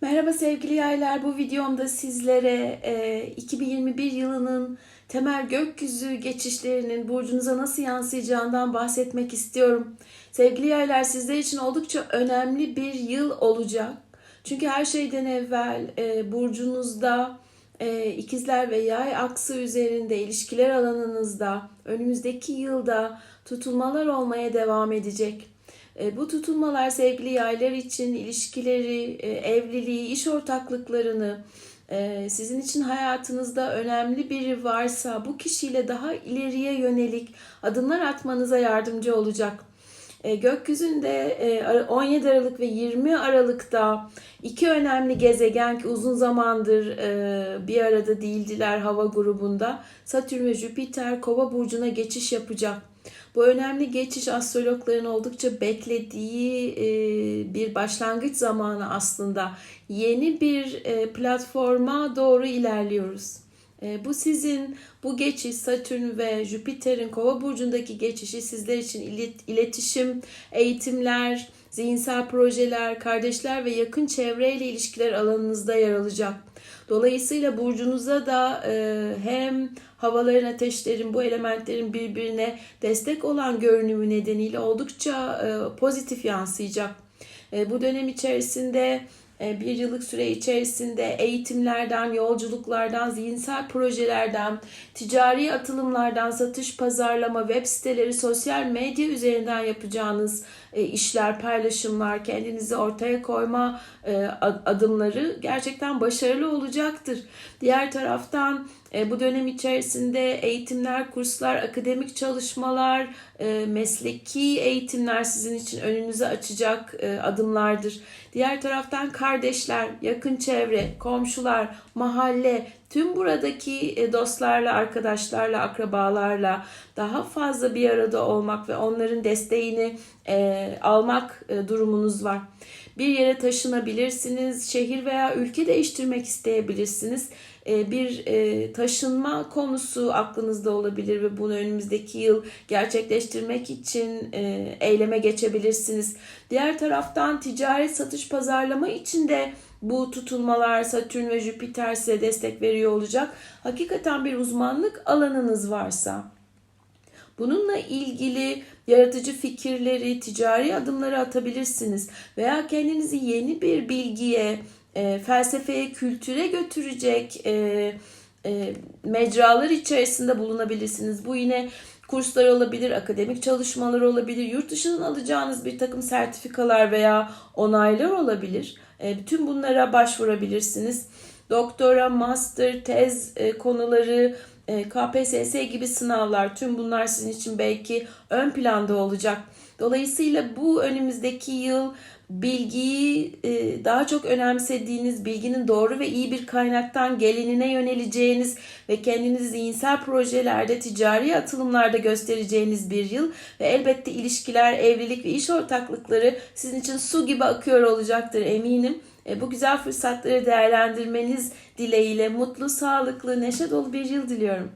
Merhaba sevgili yaylar. Bu videomda sizlere e, 2021 yılının temel gökyüzü geçişlerinin burcunuza nasıl yansıyacağından bahsetmek istiyorum. Sevgili yaylar sizler için oldukça önemli bir yıl olacak. Çünkü her şeyden evvel e, burcunuzda e, ikizler ve yay aksı üzerinde ilişkiler alanınızda önümüzdeki yılda tutulmalar olmaya devam edecek. E, Bu tutulmalar sevgili yaylar için ilişkileri, e, evliliği, iş ortaklıklarını, e, sizin için hayatınızda önemli biri varsa bu kişiyle daha ileriye yönelik adımlar atmanıza yardımcı olacak. Gökyüzünde e, 17 Aralık ve 20 Aralık'ta iki önemli gezegen ki uzun zamandır bir arada değildiler hava grubunda Satürn ve Jüpiter Kova burcuna geçiş yapacak. Bu önemli geçiş astrologların oldukça beklediği e, bir başlangıç zamanı aslında. Yeni bir e, platforma doğru ilerliyoruz. E, bu sizin bu geçiş Satürn ve Jüpiter'in Kova burcundaki geçişi sizler için ilet- iletişim, eğitimler, zihinsel projeler, kardeşler ve yakın çevreyle ilişkiler alanınızda yer alacak. Dolayısıyla burcunuza da e, hem havaların, ateşlerin, bu elementlerin birbirine destek olan görünümü nedeniyle oldukça e, pozitif yansıyacak. E, bu dönem içerisinde bir yıllık süre içerisinde eğitimlerden, yolculuklardan, zihinsel projelerden, ticari atılımlardan, satış, pazarlama, web siteleri, sosyal medya üzerinden yapacağınız e, işler, paylaşımlar, kendinizi ortaya koyma e, ad- adımları gerçekten başarılı olacaktır. Diğer taraftan e, bu dönem içerisinde eğitimler, kurslar, akademik çalışmalar, mesleki eğitimler sizin için önünüze açacak adımlardır. Diğer taraftan kardeşler, yakın çevre, komşular, mahalle, tüm buradaki e, dostlarla, arkadaşlarla, akrabalarla daha fazla bir arada olmak ve onların desteğini e, almak e, durumunuz var. Bir yere taşınabilirsiniz, şehir veya ülke değiştirmek isteyebilirsiniz. E, bir e, taşınma konusu aklınızda olabilir ve bunu önümüzdeki yıl gerçekleştirmek için e, eyleme geçebilirsiniz. Diğer taraftan ticaret, satış, pazarlama için de bu tutulmalar Satürn ve Jüpiter size destek veriyor olacak. Hakikaten bir uzmanlık alanınız varsa Bununla ilgili yaratıcı fikirleri, ticari adımları atabilirsiniz veya kendinizi yeni bir bilgiye, e, felsefeye, kültüre götürecek e, e, mecralar içerisinde bulunabilirsiniz. Bu yine kurslar olabilir, akademik çalışmalar olabilir, yurt dışından alacağınız bir takım sertifikalar veya onaylar olabilir. E, bütün bunlara başvurabilirsiniz. Doktora, master, tez e, konuları, KPSS gibi sınavlar tüm bunlar sizin için belki ön planda olacak. Dolayısıyla bu önümüzdeki yıl bilgiyi e, daha çok önemsediğiniz, bilginin doğru ve iyi bir kaynaktan gelinine yöneleceğiniz ve kendinizi zihinsel projelerde, ticari atılımlarda göstereceğiniz bir yıl ve elbette ilişkiler, evlilik ve iş ortaklıkları sizin için su gibi akıyor olacaktır eminim. E, Bu güzel fırsatları değerlendirmeniz dileğiyle mutlu, sağlıklı, neşe dolu bir yıl diliyorum.